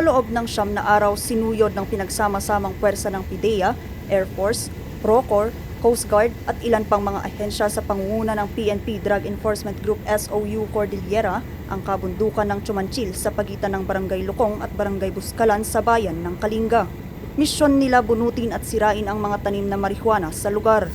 loob ng siyam na araw sinuyod ng pinagsama-samang puwersa ng PIDEA, Air Force, Procor, Coast Guard at ilan pang mga ahensya sa pangunguna ng PNP Drug Enforcement Group SOU Cordillera ang kabundukan ng Chumanchil sa pagitan ng Barangay Lukong at Barangay Buskalan sa bayan ng Kalinga. Misyon nila bunutin at sirain ang mga tanim na marihuana sa lugar.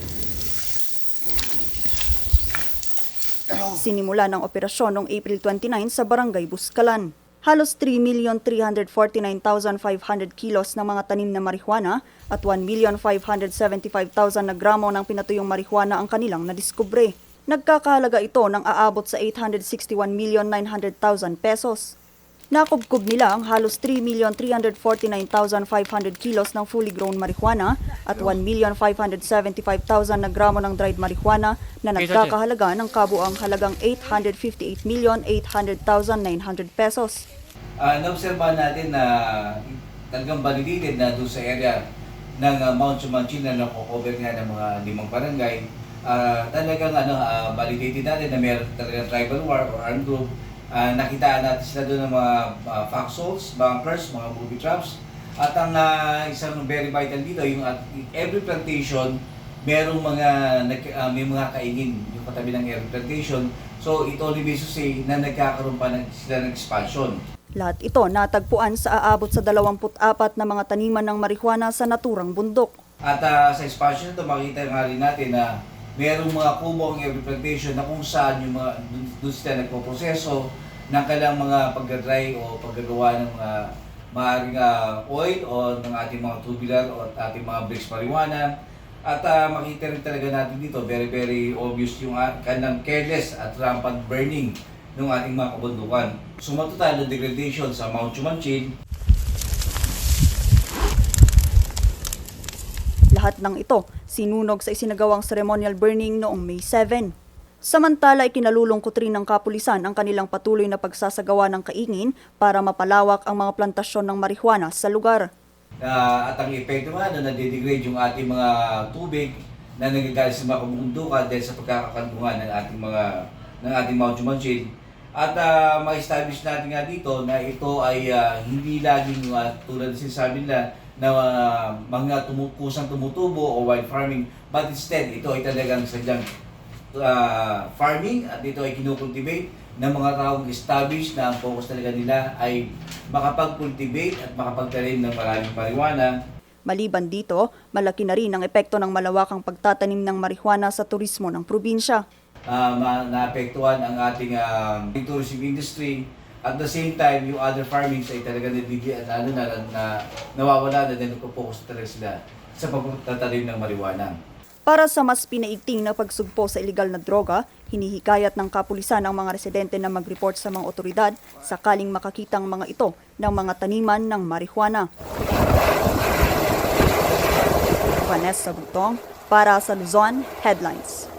Sinimula ng operasyon noong April 29 sa Barangay Buskalan. Halos 3,349,500 kilos ng mga tanim na marihuana at 1,575,000 na gramo ng pinatuyong marihuana ang kanilang nadiskubre. Nagkakahalaga ito ng aabot sa 861,900,000 pesos. Nakubkob nila ang halos 3,349,500 kilos ng fully grown marijuana at 1,575,000 na gramo ng dried marijuana na nagkakahalaga ng kabuang halagang 858,800,900 pesos. Ah, naobserbahan natin na talagang validated na doon sa area ng ah, Mount Chumanchil na nakocover nga ng mga limang barangay. Ah, talagang ano, ah, validated natin na meron talagang tribal war or armed group. Ah, nakitaan natin sila doon ng mga uh, foxholes, bunkers, mga booby traps. At ang ah, isang very vital dito, yung at every plantation, merong mga nag- ah, may mga kaingin yung katabi ng every plantation. So it only means to say na nagkakaroon pa ng, sila ng expansion. Lahat ito natagpuan sa aabot sa 24 na mga taniman ng marijuana sa naturang bundok. At ah, sa expansion ito, makita nga rin natin na merong mga kubo ang every na kung saan yung mga dun sila nagpoproseso ng kailang mga pagdadry o paggagawa ng mga maaaring ah, oil o ng ating mga tubular o ating mga bricks marijuana. At ah, makita rin talaga natin dito, very very obvious yung uh, kanilang careless at rampant burning ng ating mga kabundukan. Sumatotal ng degradation sa Mount Chumanchil, Lahat ng ito sinunog sa isinagawang ceremonial burning noong May 7. Samantala, ikinalulungkot rin ng kapulisan ang kanilang patuloy na pagsasagawa ng kaingin para mapalawak ang mga plantasyon ng marihuana sa lugar. na at ang epekto nga na nade-degrade yung ating mga tubig na nagagalit sa mga kabundukan dahil sa pagkakakantungan ng ating mga ng ating Mount Jumanchil. At uh, ma-establish natin nga dito na ito ay ah, hindi laging uh, tulad sinasabi nila na ah, mga tumu- kusang tumutubo o wild farming but instead ito ay talagang sadyang ah, farming at ito ay kinukultivate ng mga taong established na ang focus talaga nila ay makapag-cultivate at makapagtanim ng maraming marijuana. Maliban dito, malaki na rin ang epekto ng malawakang pagtatanim ng marihuana sa turismo ng probinsya. uh, ma- naapektuhan ang ating uh, tourism industry. At the same time, yung other farmings ay talaga nabigay at ano na, na nawawala na dahil nagpo-focus talaga sila sa pagtatanim ng marijuana. Para sa mas pinaigting na pagsugpo sa ilegal na droga, hinihikayat ng kapulisan ang mga residente na mag-report sa mga otoridad sakaling makakitang mga ito ng mga taniman ng marihuana. Vanessa Butong para sa Luzon Headlines.